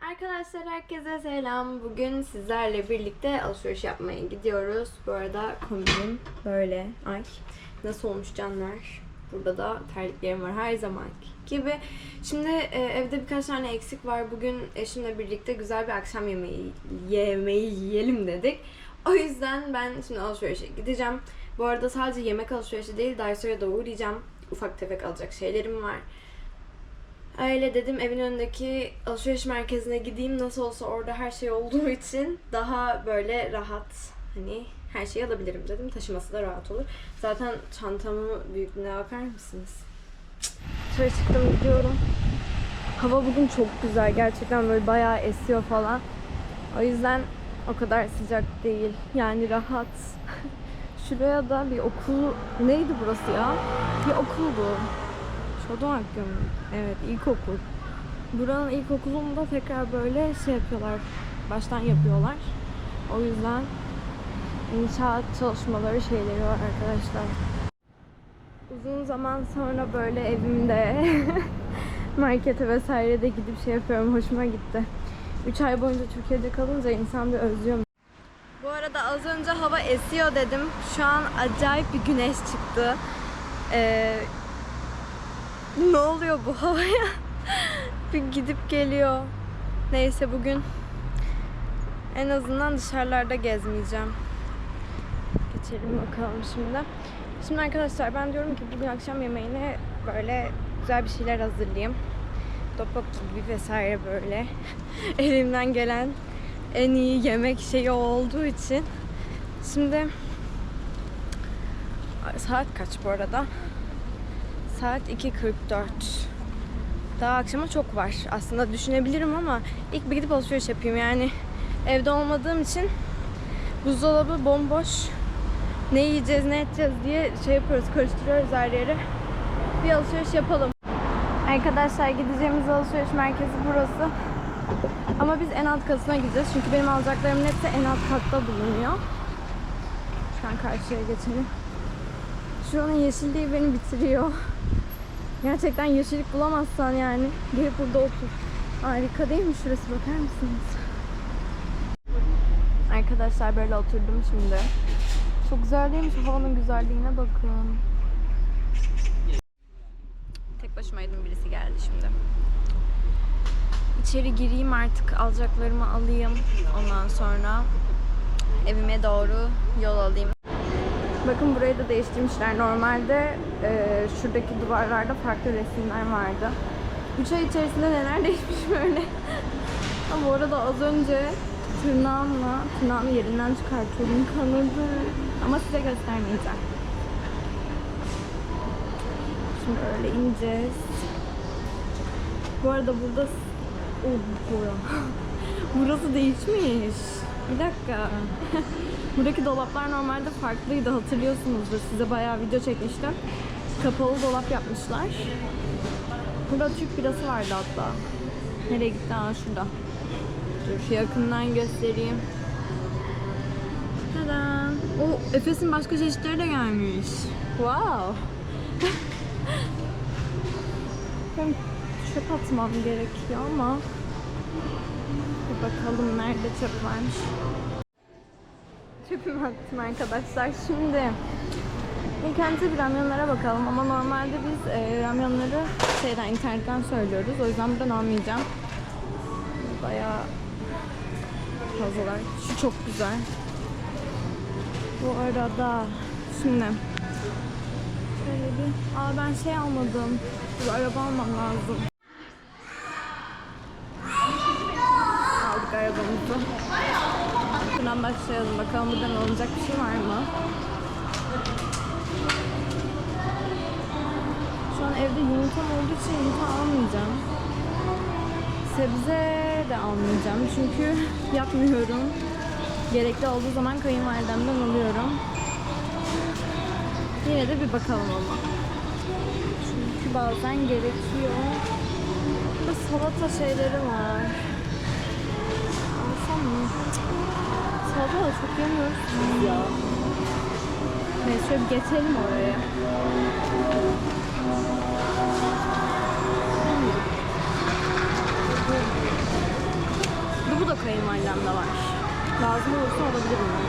Arkadaşlar herkese selam. Bugün sizlerle birlikte alışveriş yapmaya gidiyoruz. Bu arada kombinim böyle. Ay nasıl olmuş canlar? Burada da terliklerim var her zaman gibi. Şimdi e, evde birkaç tane eksik var. Bugün eşimle birlikte güzel bir akşam yemeği yemeği yiyelim dedik. O yüzden ben şimdi alışverişe gideceğim. Bu arada sadece yemek alışverişi değil, Daiso'ya da uğrayacağım. Ufak tefek alacak şeylerim var. Öyle dedim evin önündeki alışveriş merkezine gideyim. Nasıl olsa orada her şey olduğu için daha böyle rahat hani her şeyi alabilirim dedim. Taşıması da rahat olur. Zaten çantamın büyüklüğüne bakar mısınız? Dışarı çıktım gidiyorum. Hava bugün çok güzel. Gerçekten böyle bayağı esiyor falan. O yüzden o kadar sıcak değil. Yani rahat. Şuraya da bir okul... Neydi burası ya? Bir okuldu. Çodoğankyo mu? Evet, ilkokul. Buranın ilkokulunda tekrar böyle şey yapıyorlar. Baştan yapıyorlar. O yüzden inşaat çalışmaları şeyleri var arkadaşlar. Uzun zaman sonra böyle evimde markete vesaire de gidip şey yapıyorum. Hoşuma gitti. 3 ay boyunca Türkiye'de kalınca insan bir özlüyor. Bu arada az önce hava esiyor dedim. Şu an acayip bir güneş çıktı. Ee, ne oluyor bu havaya? bir gidip geliyor. Neyse bugün en azından dışarılarda gezmeyeceğim. Geçelim bakalım şimdi. Şimdi arkadaşlar ben diyorum ki bugün akşam yemeğine böyle güzel bir şeyler hazırlayayım. Tteokbokki gibi vesaire böyle. Elimden gelen en iyi yemek şeyi olduğu için. Şimdi saat kaç bu arada? Saat 2.44. Daha akşama çok var. Aslında düşünebilirim ama ilk bir gidip alışveriş yapayım. Yani evde olmadığım için buzdolabı bomboş. Ne yiyeceğiz, ne edeceğiz diye şey yapıyoruz, karıştırıyoruz her yeri. Bir alışveriş yapalım. Arkadaşlar gideceğimiz alışveriş merkezi burası. Ama biz en alt katına gideceğiz. Çünkü benim alacaklarımın hepsi en alt katta bulunuyor. Şu an karşıya geçelim. Şuranın yeşilliği beni bitiriyor. Gerçekten yeşillik bulamazsan yani gelip burada otur. Harika değil mi şurası bakar mısınız? Arkadaşlar böyle oturdum şimdi. Çok güzel değil mi? Şu havanın güzelliğine bakın. Tek başımaydım birisi geldi şimdi. İçeri gireyim artık alacaklarımı alayım. Ondan sonra evime doğru yol alayım. Bakın burayı da değiştirmişler. Normalde e, şuradaki duvarlarda farklı resimler vardı. 3 ay içerisinde neler değişmiş böyle. Ama bu arada az önce tırnağımla tırnağımı yerinden çıkartıyorum. Kanadı. Ama size göstermeyeceğim. Şimdi öyle ineceğiz. Bu arada burada... Oh, bura. Burası değişmiş. Bir dakika. Buradaki dolaplar normalde farklıydı hatırlıyorsunuzdur. Size bayağı video çekmiştim. Kapalı dolap yapmışlar. Burada Türk birası vardı hatta. Nereye gitti? Aa şurada. Dur yakından göstereyim. O Efes'in başka çeşitleri de gelmiş. Wow. ben çöp atmam gerekiyor ama bir bakalım nerede çöp varmış. Çöpümü attım arkadaşlar. Şimdi ilk önce bir ramyonlara bakalım ama normalde biz e, ramyonları şeyden internetten söylüyoruz. O yüzden buradan almayacağım. Bayağı fazlalar. Şu çok güzel. Bu arada şimdi şöyle bir aa ben şey almadım. Bir araba almam lazım. Aldık arabamızı. Buradan başlayalım. Bakalım buradan alınacak bir şey var mı? Şu an evde yumurtam olduğu için yumurta almayacağım. Sebze de almayacağım. Çünkü yapmıyorum. Gerekli olduğu zaman kayınvalidemden alıyorum. Yine de bir bakalım ama. Şimdi bazen gerekiyor. Burada salata şeyleri var. Alsam mı? Salata da çok yemiyoruz biz ya. Neyse şöyle bir geçelim oraya. Bu da kayınvalidemde var. Lazım olursa alabilirim ben.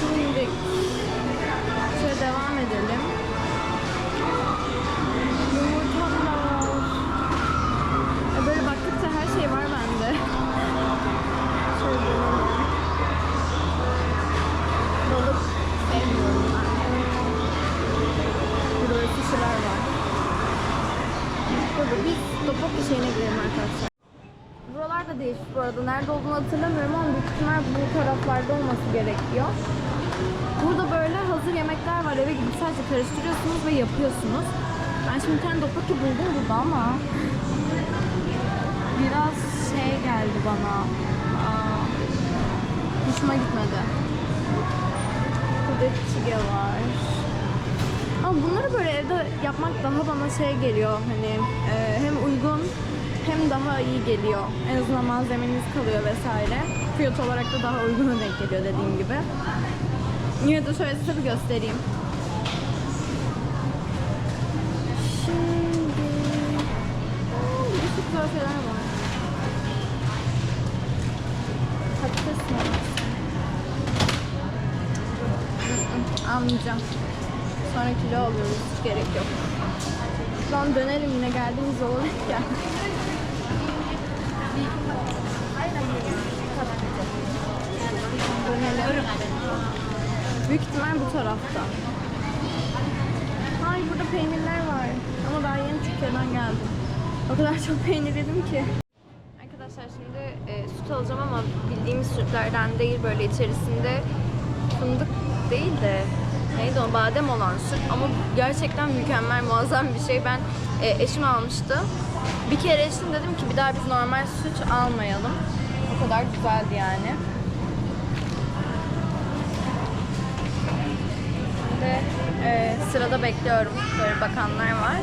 Şimdi şöyle devam edelim. Yumurtalar. E böyle baktıkça her şey var bende. Şöyle. Balık sevmiyorum ben. Burada sushi'ler var. Burada biz Topokki şeyine girelim arkadaşlar. Bu arada. Nerede olduğunu hatırlamıyorum ama büyük ihtimal bu taraflarda olması gerekiyor. Burada böyle hazır yemekler var. Eve gidip sadece karıştırıyorsunuz ve yapıyorsunuz. Ben şimdi bir tane dopaki buldum burada ama biraz şey geldi bana. Aa, hoşuma gitmedi. Burada çige var. Ama bunları böyle evde yapmak daha bana şey geliyor. Hani e, hem uygun hem daha iyi geliyor. En azından malzemeniz kalıyor vesaire. Fiyat olarak da daha uyguna denk geliyor dediğim gibi. Yine de şöyle size bir göstereyim. Şimdi... Çok güzel şeyler var. Patates mi? Almayacağım. Sonra kilo alıyoruz. Hiç gerek yok. Şu an dönelim yine geldiğimiz geldik. Dönelim. Büyük ihtimal bu tarafta. Hayır burada peynirler var. Ama daha yeni Türkiye'den geldim. O kadar çok peynir yedim ki. Arkadaşlar şimdi e, süt alacağım ama bildiğimiz sütlerden değil böyle içerisinde fındık değil de neydi o badem olan süt ama gerçekten mükemmel muazzam bir şey. Ben e, eşim almıştı. Bir kere eşim dedim ki bir daha biz normal süt almayalım. O kadar güzeldi yani. Şimdi e, sırada bekliyorum. Böyle bakanlar var.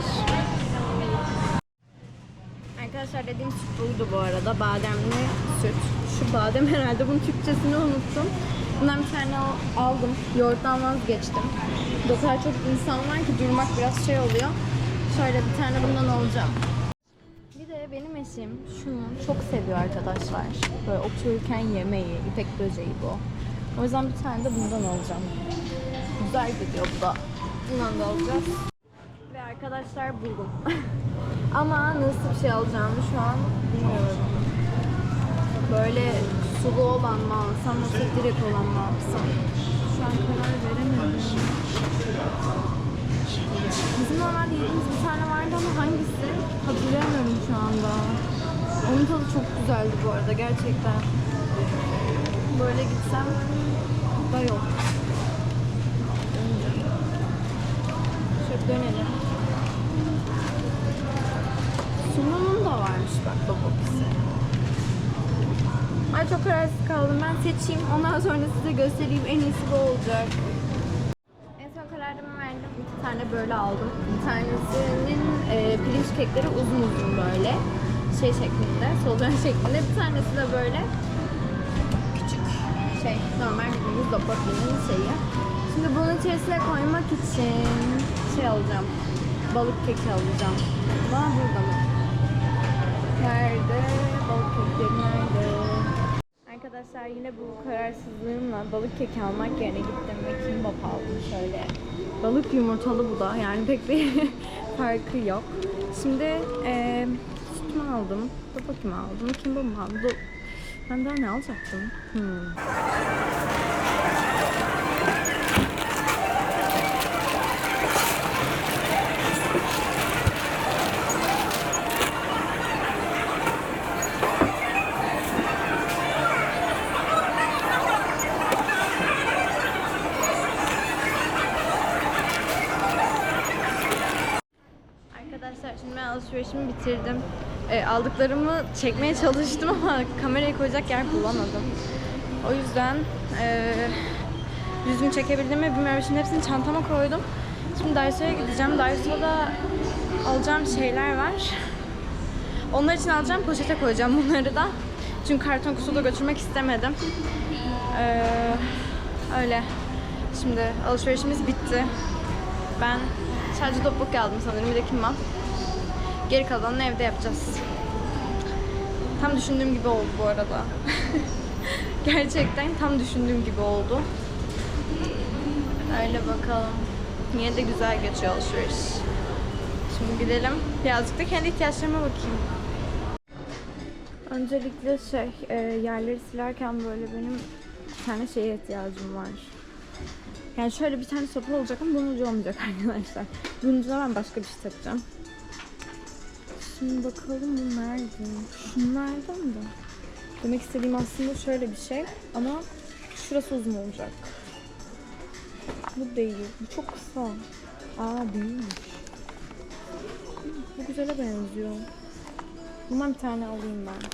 Arkadaşlar dediğim süt buydu bu arada. Bademli süt. Şu badem herhalde bunun Türkçesini unuttum. Bundan bir tane al- aldım. Yoğurttan vazgeçtim. O kadar çok insan var ki durmak biraz şey oluyor. Şöyle bir tane bundan alacağım. Benim eşim şunu çok seviyor arkadaşlar. Böyle otururken yemeği, ipek böceği bu. O yüzden bir tane de bundan alacağım. Güzel gidiyor bu da. Bundan da alacağız. Ve arkadaşlar buldum. Ama nasıl bir şey alacağımı şu an bilmiyorum. Böyle sulu olan mı alsam yoksa direkt olan mı alsam? Şu an karar veremedim. Bizim normalde yediğimiz bir tane vardı ama hangisi? Hatırlayamıyorum şu anda. Onun tadı çok güzeldi bu arada gerçekten. Böyle gitsem da yok. Şöyle dönelim. Sunumum da varmış bak babakisi. Ay çok kararsız kaldım. Ben seçeyim. Ondan sonra size göstereyim. En iyisi bu olacak. En son kararımı verdim. İki tane böyle aldım. Bir tanesinin e, pirinç kekleri uzun uzun böyle. Şey şeklinde, solucan şeklinde. Bir tanesi de böyle küçük şey, normal bildiğimiz dopaklinin şeyi. Şimdi bunun içerisine koymak için şey alacağım. Balık keki alacağım. Ama burada mı? Nerede? Balık kekleri nerede? Arkadaşlar yine bu kararsızlığımla balık keki almak yerine gittim ve kimbap aldım şöyle. Balık yumurtalı bu da yani pek bir farkı yok. Şimdi eee sütümü aldım, topakimi aldım, kimbapımı aldım. Do- Ben daha ne alacaktım? Hmm. Bitirdim. E, aldıklarımı çekmeye çalıştım ama kamerayı koyacak yer bulamadım. O yüzden e, düzgün çekebildim mi bilmiyorum. Şimdi hepsini çantama koydum. Şimdi Daiso'ya gideceğim. Daiso'da alacağım şeyler var. Onlar için alacağım poşete koyacağım bunları da. Çünkü karton kutuda götürmek istemedim. Ee, öyle. Şimdi alışverişimiz bitti. Ben sadece topuk aldım sanırım. Bir de kimbap. Geri kalanını evde yapacağız. Tam düşündüğüm gibi oldu bu arada. Gerçekten tam düşündüğüm gibi oldu. Öyle bakalım. Yine de güzel geçiyor alışveriş. Şimdi gidelim. Birazcık da kendi ihtiyaçlarıma bakayım. Öncelikle şey, e, yerleri silerken böyle benim bir tane şeye ihtiyacım var. Yani şöyle bir tane sopa olacak ama bunun ucu olmayacak arkadaşlar. Bunun ucuna ben başka bir şey takacağım. Şimdi bakalım bu nerede? Şunlardan da. Demek istediğim aslında şöyle bir şey ama şurası uzun olacak. Bu değil. Bu çok kısa. Aa. Hı, Bu güzele benziyor. Bundan bir tane alayım ben.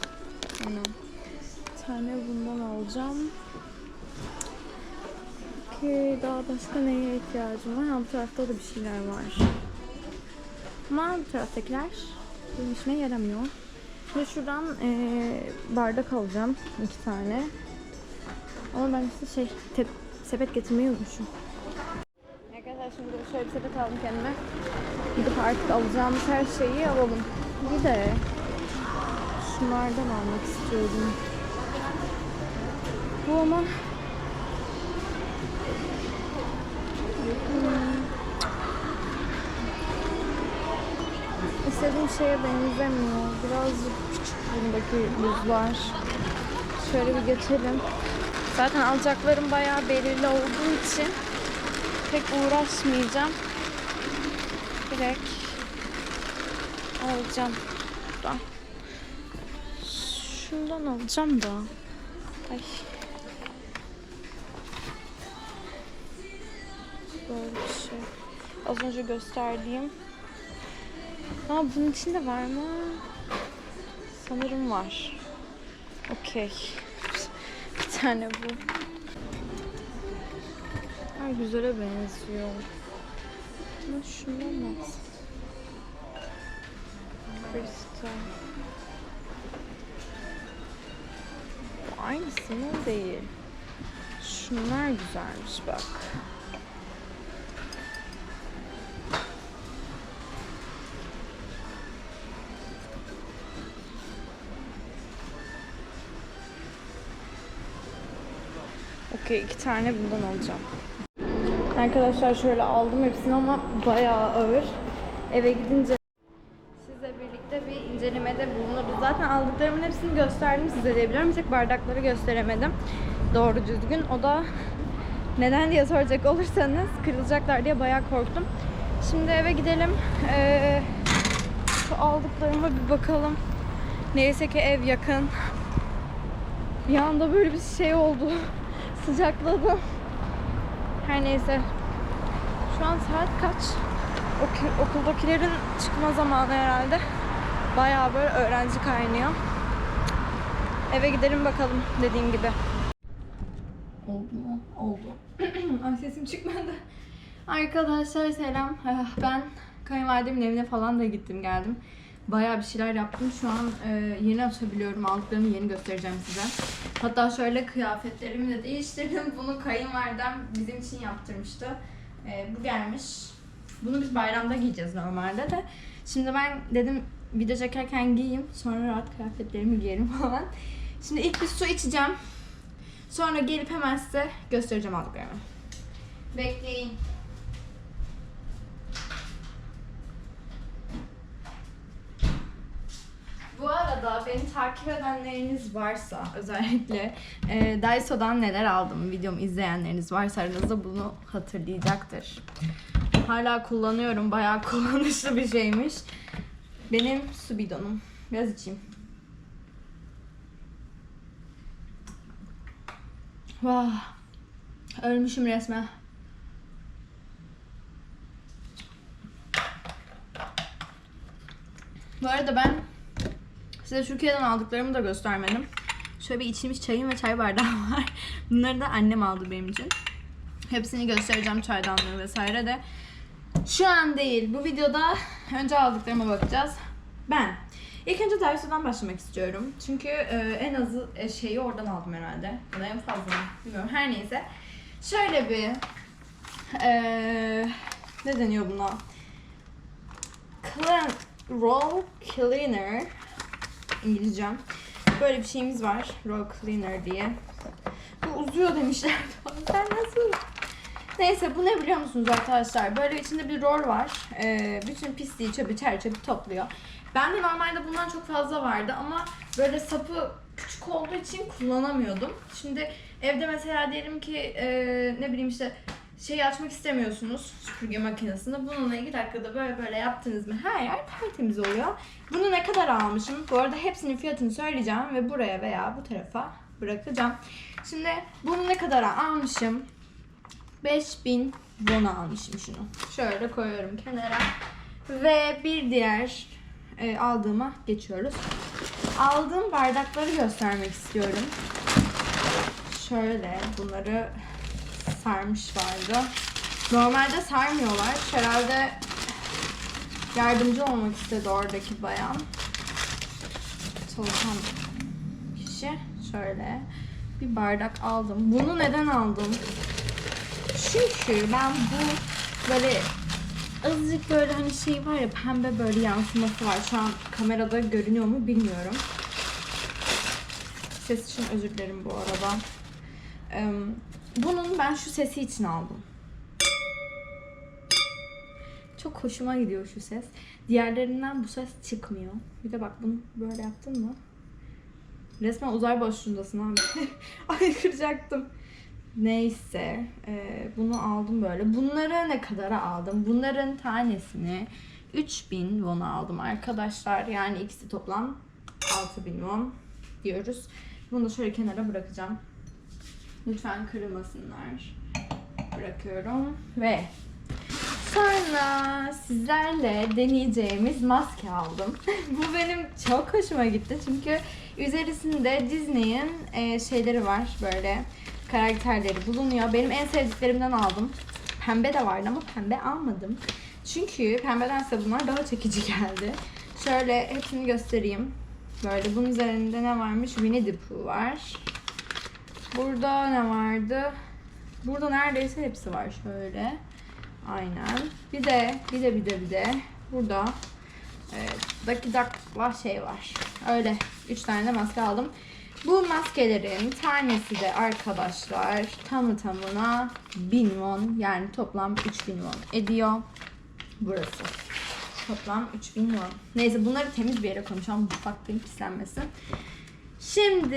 Aynen. Bir tane bundan alacağım. Okey, daha başka neye ihtiyacım var? Ha, bu tarafta da bir şeyler var. Ama bu taraftakiler benim işime yaramıyor. Şimdi şuradan eee, bardak alacağım. iki tane. Ama ben işte şey, te- sepet getirmeyi unutmuşum. Arkadaşlar şimdi şöyle bir sepet aldım kendime. Gidip artık alacağımız her şeyi alalım. Bir de şunlardan almak istiyordum. Bu ama Hmm. İstediğim şeye benzemiyor. Birazcık küçük bundaki buzlar. Şöyle bir geçelim. Zaten alacaklarım bayağı belirli olduğu için pek uğraşmayacağım. Direkt alacağım. Buradan. Şundan alacağım da. Ay. Böyle bir şey. Az önce gösterdiğim. Aa bunun içinde var mı? Sanırım var. Okey. Bir tane bu. Ay güzele benziyor. Ama şundan mı alsam? Crystal. Bu aynısının değil. Şunlar güzelmiş bak. Okey iki tane bundan alacağım. Arkadaşlar şöyle aldım hepsini ama bayağı ağır. Eve gidince sizle birlikte bir incelemede bulunuruz. Zaten aldıklarımın hepsini gösterdim size diyebilirim. Bir tek bardakları gösteremedim. Doğru düzgün. O da neden diye soracak olursanız kırılacaklar diye bayağı korktum. Şimdi eve gidelim. Ee, aldıklarıma bir bakalım. Neyse ki ev yakın. Bir anda böyle bir şey oldu. Sıcakladım. Her neyse. Şu an saat kaç? Oku- okuldakilerin çıkma zamanı herhalde. Bayağı böyle öğrenci kaynıyor. Eve gidelim bakalım dediğim gibi. Oldu mu? Oldu. Ay sesim çıkmadı. Arkadaşlar selam. Ah, Ben kayınvalidemin evine falan da gittim geldim. Bayağı bir şeyler yaptım. Şu an e, yeni açabiliyorum. Aldıklarımı yeni göstereceğim size. Hatta şöyle kıyafetlerimi de değiştirdim. Bunu kayınvalidem bizim için yaptırmıştı. E, bu gelmiş. Bunu biz bayramda giyeceğiz normalde de. Şimdi ben dedim video çekerken giyeyim. Sonra rahat kıyafetlerimi giyerim falan. Şimdi ilk bir su içeceğim. Sonra gelip hemen size göstereceğim aldıklarımı. Bekleyin. Bu arada beni takip edenleriniz varsa özellikle e, Daiso'dan neler aldım videomu izleyenleriniz varsa aranızda bunu hatırlayacaktır. Hala kullanıyorum. Bayağı kullanışlı bir şeymiş. Benim su bidonum. Biraz içeyim. Vah. Ölmüşüm resmen. Bu arada ben size Türkiye'den aldıklarımı da göstermedim. Şöyle bir içilmiş çayım ve çay bardağı var. Bunları da annem aldı benim için. Hepsini göstereceğim çaydanlığı vesaire de. Şu an değil. Bu videoda önce aldıklarıma bakacağız. Ben ilk önce Daiso'dan başlamak istiyorum. Çünkü e, en azı e, şeyi oradan aldım herhalde. Ya da en fazla bilmiyorum. Her neyse. Şöyle bir e, ne deniyor buna? Clean, roll cleaner İngilizcem. Böyle bir şeyimiz var. Roll cleaner diye. Bu uzuyor demişler. ben nasıl Neyse bu ne biliyor musunuz arkadaşlar? Böyle içinde bir rol var. Ee, bütün pisliği, çöpü, çer çöpü topluyor. Ben de normalde bundan çok fazla vardı ama böyle sapı küçük olduğu için kullanamıyordum. Şimdi evde mesela diyelim ki e, ne bileyim işte şeyi açmak istemiyorsunuz süpürge makinesini. Bununla iki dakikada böyle böyle yaptınız mı her yer tertemiz oluyor. Bunu ne kadar almışım? Bu arada hepsinin fiyatını söyleyeceğim ve buraya veya bu tarafa bırakacağım. Şimdi bunu ne kadar almışım? 5000 won almışım şunu. Şöyle koyuyorum kenara. Ve bir diğer e, aldığıma geçiyoruz. Aldığım bardakları göstermek istiyorum. Şöyle bunları sarmışlardı. Normalde sarmıyorlar. Herhalde yardımcı olmak istedi oradaki bayan. Çalışan kişi. Şöyle bir bardak aldım. Bunu neden aldım? Çünkü ben bu böyle azıcık böyle hani şey var ya pembe böyle yansıması var. Şu an kamerada görünüyor mu bilmiyorum. Ses için özür dilerim bu arada. Bunun ben şu sesi için aldım. Çok hoşuma gidiyor şu ses. Diğerlerinden bu ses çıkmıyor. Bir de bak bunu böyle yaptın mı? Resmen uzay boşluğundasın abi. Ay kıracaktım. Neyse. e, bunu aldım böyle. Bunları ne kadara aldım? Bunların tanesini 3000 won'a aldım arkadaşlar. Yani ikisi toplam 6000 won diyoruz. Bunu da şöyle kenara bırakacağım. Lütfen kırılmasınlar. Bırakıyorum ve sonra sizlerle deneyeceğimiz maske aldım. Bu benim çok hoşuma gitti çünkü üzerisinde Disney'in e, şeyleri var böyle karakterleri bulunuyor. Benim en sevdiklerimden aldım. Pembe de vardı ama pembe almadım. Çünkü pembedense bunlar daha çekici geldi. Şöyle hepsini göstereyim. Böyle bunun üzerinde ne varmış? Winnie the Pooh var. Burada ne vardı? Burada neredeyse hepsi var şöyle. Aynen. Bir de bir de bir de bir de burada evet, Ducky Duck'la şey var. Öyle. Üç tane de maske aldım. Bu maskelerin tanesi de arkadaşlar tamı tamına 1000 won yani toplam 3000 won ediyor. Burası. Toplam 3000 won. Neyse bunları temiz bir yere koyacağım. Mutfaktayım pislenmesin. Şimdi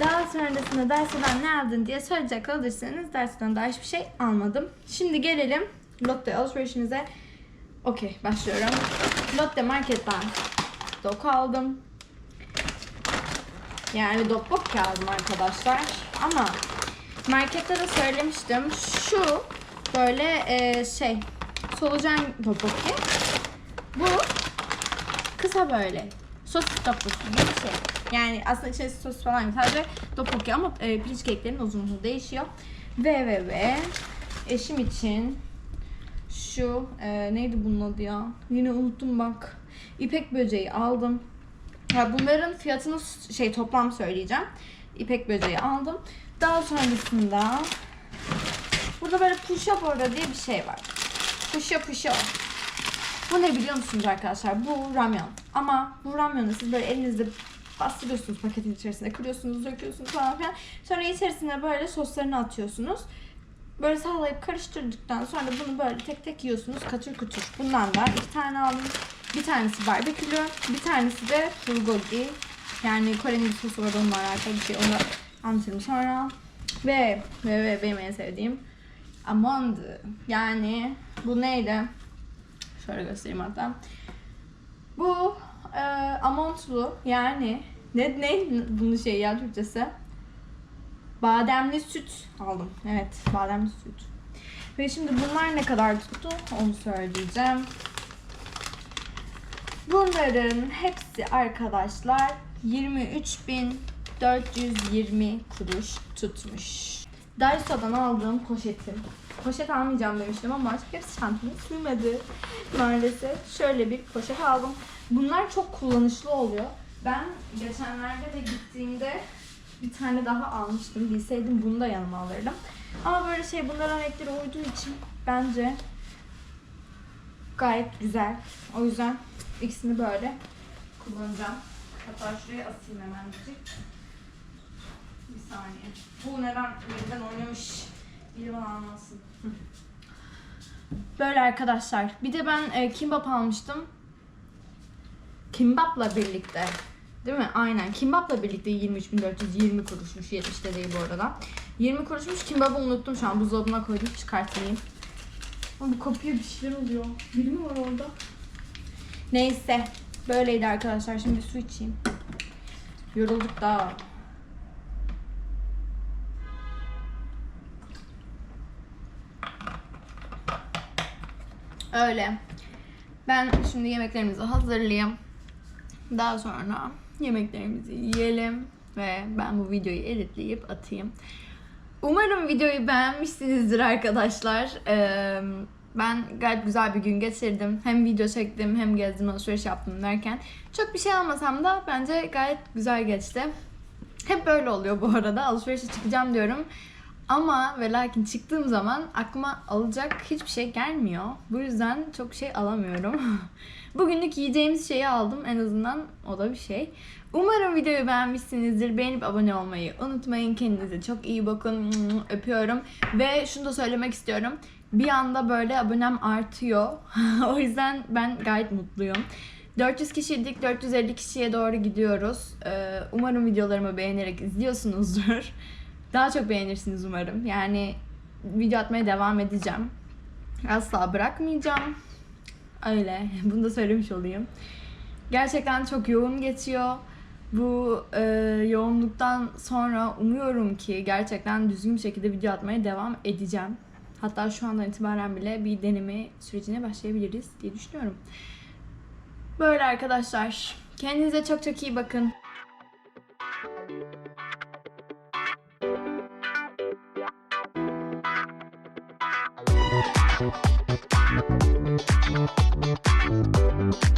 daha sonrasında dersten ne aldın diye söyleyecek olursanız dersten daha hiçbir şey almadım. Şimdi gelelim Lotte alışverişimize. Okey başlıyorum. Lotte marketten doku aldım. Yani dokbok aldım arkadaşlar. Ama markette de söylemiştim. Şu böyle e, şey solucan dokboki. Bu kısa böyle. Sosis dokboki gibi bir şey. Yani aslında içerisi sos falan yok. Sadece dokboki ama e, pirinç keklerin uzunluğu değişiyor. Ve ve ve eşim için şu e, neydi bunun adı ya? Yine unuttum bak. İpek böceği aldım. Ha, bunların fiyatını şey toplam söyleyeceğim. İpek böceği aldım. Daha sonrasında burada böyle pusha borda diye bir şey var. Pusha pusha. Bu ne biliyor musunuz arkadaşlar? Bu ramyon. Ama bu ramyonu siz böyle elinizde bastırıyorsunuz paketin içerisine. Kırıyorsunuz, döküyorsunuz falan filan. Sonra içerisine böyle soslarını atıyorsunuz. Böyle sallayıp karıştırdıktan sonra bunu böyle tek tek yiyorsunuz katır kutur. Bundan da iki tane aldım. Bir tanesi barbekülü, bir tanesi de bulgogi. Yani Kore'nin bir sosu var onunla alakalı bir şey. Onu anlatırım sonra. Ve, ve, ve benim en sevdiğim amond. Yani bu neydi? Şöyle göstereyim hatta. Bu e, amondlu yani ne ne bunun şey ya Türkçesi? Bademli süt aldım. Evet, bademli süt. Ve şimdi bunlar ne kadar tuttu onu söyleyeceğim. Bunların hepsi arkadaşlar 23.420 kuruş tutmuş. Daiso'dan aldığım poşetim poşet almayacağım demiştim ama hepsi çantama sığmadı maalesef. Şöyle bir poşet aldım. Bunlar çok kullanışlı oluyor. Ben geçenlerde de gittiğimde bir tane daha almıştım. Bilseydim bunu da yanıma alırdım. Ama böyle şey bunların renkleri uyduğu için bence gayet güzel. O yüzden ikisini böyle kullanacağım. Hatta şuraya asayım hemencik. Bir saniye. Bu neden yeniden oynamış? Biri bana anlatsın. Hı. Böyle arkadaşlar. Bir de ben e, kimbap almıştım. Kimbapla birlikte. Değil mi? Aynen. Kimbapla birlikte 23.420 kuruşmuş. 70 de değil bu arada. 20 kuruşmuş. Kimbap'ı unuttum şu an. Buzdolabına koydum. Çıkartmayayım. Ama bu kapıya bir şeyler oluyor. Biri mi var orada? Neyse. Böyleydi arkadaşlar. Şimdi su içeyim. Yorulduk da. Öyle. Ben şimdi yemeklerimizi hazırlayayım. Daha sonra yemeklerimizi yiyelim ve ben bu videoyu editleyip atayım. Umarım videoyu beğenmişsinizdir arkadaşlar. Ben gayet güzel bir gün geçirdim. Hem video çektim hem gezdim alışveriş yaptım derken. Çok bir şey almasam da bence gayet güzel geçti. Hep böyle oluyor bu arada. Alışverişe çıkacağım diyorum. Ama ve lakin çıktığım zaman aklıma alacak hiçbir şey gelmiyor. Bu yüzden çok şey alamıyorum. Bugünlük yiyeceğimiz şeyi aldım en azından o da bir şey. Umarım videoyu beğenmişsinizdir. Beğenip abone olmayı unutmayın. Kendinize çok iyi bakın. Öpüyorum. Ve şunu da söylemek istiyorum. Bir anda böyle abonem artıyor. o yüzden ben gayet mutluyum. 400 kişiydik, 450 kişiye doğru gidiyoruz. Ee, umarım videolarımı beğenerek izliyorsunuzdur. Daha çok beğenirsiniz umarım. Yani video atmaya devam edeceğim. Asla bırakmayacağım. Öyle. Bunu da söylemiş olayım. Gerçekten çok yoğun geçiyor. Bu e, yoğunluktan sonra umuyorum ki gerçekten düzgün bir şekilde video atmaya devam edeceğim. Hatta şu andan itibaren bile bir deneme sürecine başlayabiliriz diye düşünüyorum. Böyle arkadaşlar. Kendinize çok çok iyi bakın.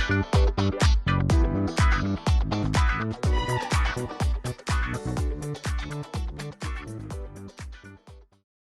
Música